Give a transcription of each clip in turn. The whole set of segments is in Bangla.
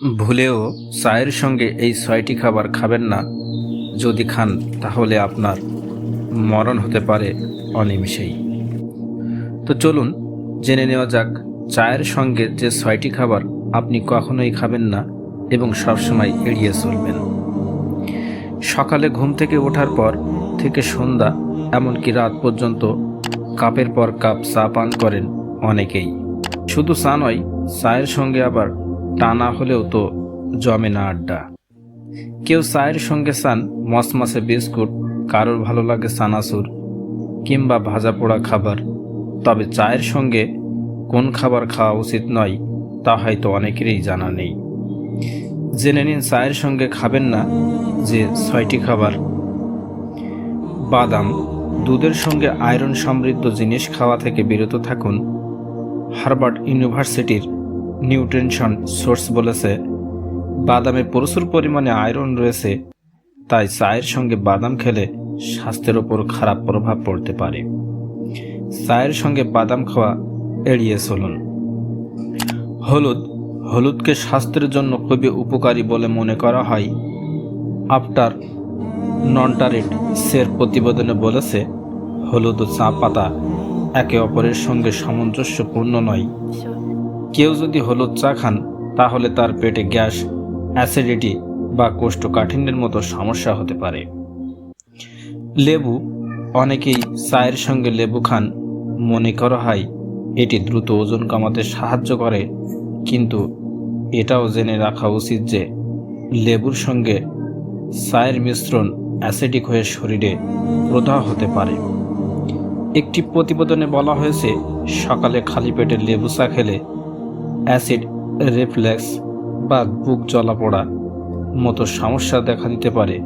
ভুলেও চায়ের সঙ্গে এই ছয়টি খাবার খাবেন না। যদি খান, তাহলে আপনার মরণ হতে পারে অনিমিষেই। তো চলুন, জেনে নেওয়া যাক, চায়ের সঙ্গে যে ছয়টি খাবার আপনি কখনোই খাবেন না এবং সবসময় এড়িয়ে চলবেন। সকালে ঘুম থেকে ওঠার পর থেকে সন্ধ্যা, এমনকি রাত পর্যন্ত কাপের পর কাপ চা পান করেন অনেকেই। শুধু চা নয়, চায়ের সঙ্গে আবার টানা হলেও তো জমে না আড্ডা। কেউ চায়ের সঙ্গে চান মসমসে বিস্কুট, কারোর ভালো লাগে চানাচুর কিংবা ভাজা পোড়া খাবার। তবে চায়ের সঙ্গে কোন খাবার খাওয়া উচিত নয়, তা হয়তো অনেকেরই জানা নেই। জেনে নিন চায়ের সঙ্গে খাবেন না যে ছয়টি খাবার। বাদাম, দুধের সঙ্গে আয়রন সমৃদ্ধ জিনিস খাওয়া থেকে বিরত থাকুন। হার্ভার্ড ইউনিভার্সিটির নিউট্রিশন সোর্স বলেছে, বাদামে প্রচুর পরিমাণে আয়রন রয়েছে, তাই চায়ের সঙ্গে বাদাম খেলে স্বাস্থ্যের ওপর খারাপ প্রভাব পড়তে পারে। চায়ের সঙ্গে বাদাম খাওয়া এড়িয়ে চলুন। হলুদ, হলুদকে স্বাস্থ্যের জন্য খুবই উপকারী বলে মনে করা হয়। আফটার নন্টারেট সের প্রতিবেদনে বলেছে, হলুদ ও চা পাতা একে অপরের সঙ্গে সামঞ্জস্যপূর্ণ নয়। কেউ যদি হলুদ চা খান, তাহলে তার পেটে গ্যাস, অ্যাসিডিটি বা কোষ্ঠকাঠিন্যের মতো সমস্যা হতে পারে। লেবু, অনেকেই চায়ের সঙ্গে লেবু খান। মনে করা হয় এটি দ্রুত ওজন কমাতে সাহায্য করে, কিন্তু এটাও জেনে রাখা উচিত যে লেবুর সঙ্গে চায়ের মিশ্রণ অ্যাসিডিক হয়ে শরীরে প্রদাহ হতে পারে। একটি প্রতিবেদনে বলা হয়েছে, সকালে খালি পেটে লেবু চা খেলে অ্যাসিড, রিফ্লেক্স বা বুক জ্বলা পড়া মতো সমস্যা দেখা দিতে পারে।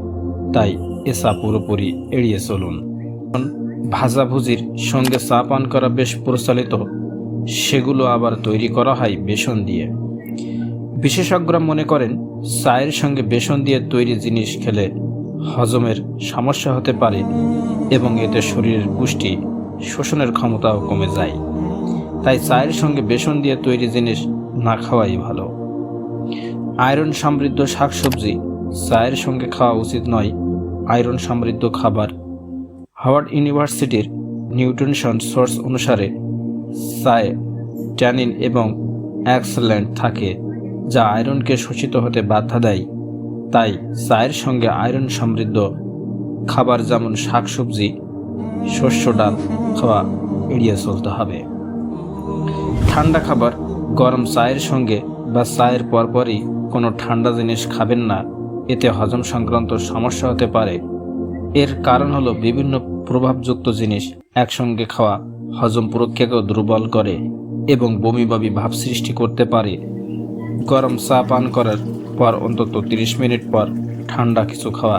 তাই এ চা পুরোপুরি এড়িয়ে চলুন। ভাজাভুজির সঙ্গে চা পান করা বেশ প্রচলিত। সেগুলো আবার তৈরি করা হয় বেসন দিয়ে। বিশেষজ্ঞরা মনে করেন, চায়ের সঙ্গে বেসন দিয়ে তৈরি জিনিস খেলে হজমের সমস্যা হতে পারে এবং এতে শরীরের পুষ্টি শোষণের ক্ষমতাও কমে যায়। তাই চায়ের সঙ্গে বেসন দিয়ে তৈরি জিনিস না খাওয়াই ভালো। আয়রন সমৃদ্ধ শাকসবজি চায়ের সঙ্গে খাওয়া উচিত নয় আয়রন সমৃদ্ধ খাবার। হাওয়ার্ড ইউনিভার্সিটির নিউট্রিশন সোর্স অনুসারে চায়ে ট্যানিন এবং অ্যাক্সেলেন্ট থাকে, যা আয়রনকে শোষিত হতে বাধা দেয়। তাই চায়ের সঙ্গে আয়রন সমৃদ্ধ খাবার যেমন শাকসবজি, শস্য ডাল খাওয়া এড়িয়ে চলতে হবে। ঠান্ডা খাবার গরম চায়ের সঙ্গে বা চায়ের পরপরই কোনো ঠান্ডা জিনিস খাবেন না। এতে হজম সংক্রান্ত সমস্যা হতে পারে। এর কারণ হলো বিভিন্ন প্রভাবযুক্ত জিনিস একসঙ্গে খাওয়া হজম প্রক্রিয়াকেও দুর্বল করে এবং বমি বমি ভাব সৃষ্টি করতে পারে। গরম চা পান করার পর অন্তত তিরিশ মিনিট পর ঠান্ডা কিছু খাওয়া